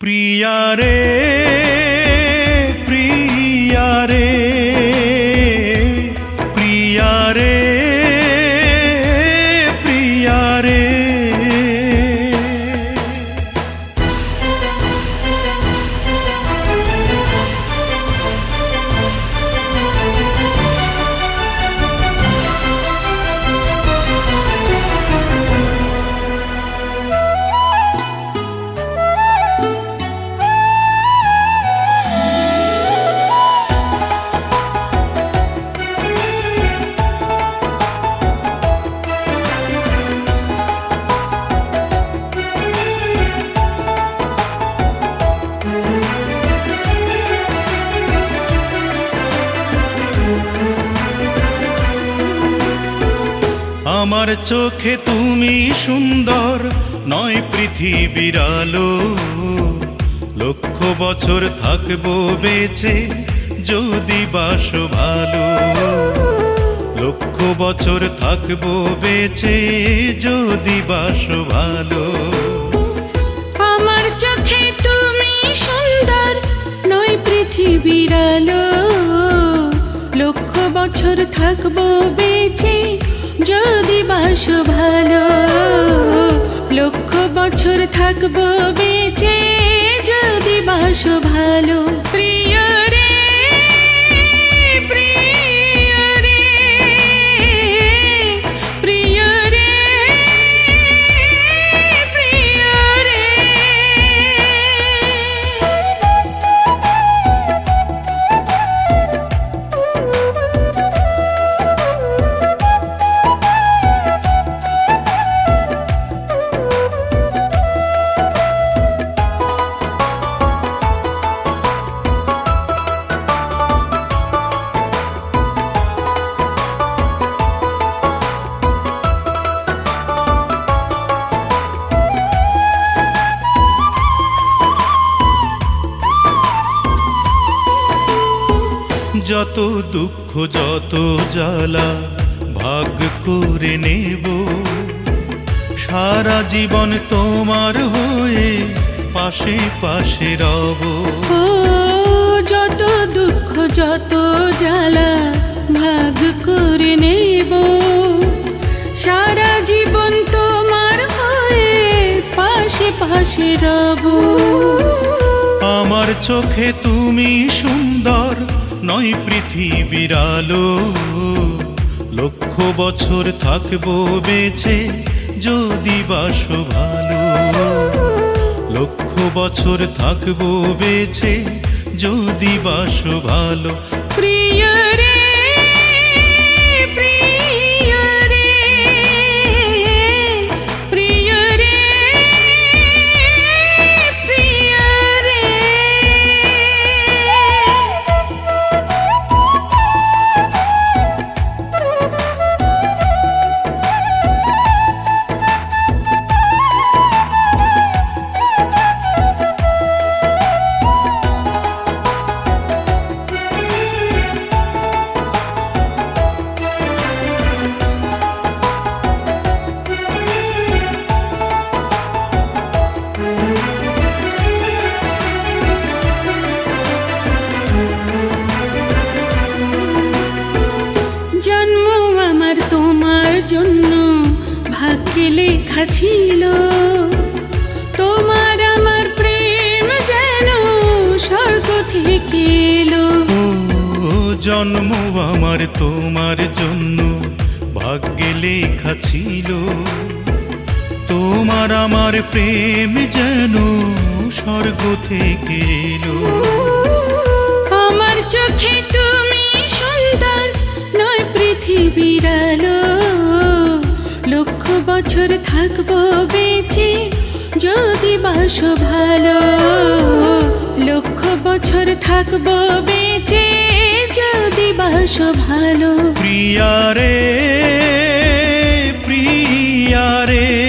প্রিয়া রে। আমার চোখে তুমি সুন্দর, নয় পৃথিবীর আলো। লক্ষ বছর থাকব বেঁচে, যদি বাস ভালো। লক্ষ বছর থাকব বেঁচে, যদি বাস ভালো। আমার চোখে তুমি সুন্দর, নয় পৃথিবীর আলো। লক্ষ বছর থাকব বেঁচে বাস ভালো। লক্ষ বছর থাকব বেঁচে যদি বাস ভালো। যত দুঃখ যত জ্বালা ভাগ করে নেব। সারা জীবন তোমার হয়ে পাশে পাশে রব। যত দুঃখ যত জ্বালা ভাগ করে নেব। সারা জীবন তোমার হয়ে পাশে পাশে রব। আমার চোখে তুমি নয় পৃথিবীর আলো। লক্ষ বছর থাকব বেছে যদি বাস ভালো লক্ষ বছর থাকব বেছে যদি বাস ভালো প্রিয় জন্য ভাগ্যে লেখা ছিল তোমার আমার প্রেম যেন স্বর্গ থেকে এলো। জন্ম আমার তোমার জন্য ভাগ্যে লেখা ছিল। তোমার আমার প্রেম যেন স্বর্গ থেকে এলো। আমার চোখে তুমি সুন্দর নয় লক্ষ বছর থাকব বেঁচে, যদি বাস ভালো, লক্ষ বছর থাকব বেঁচে, যদি বাস ভালো। প্রিয়ারে প্রিয়ারে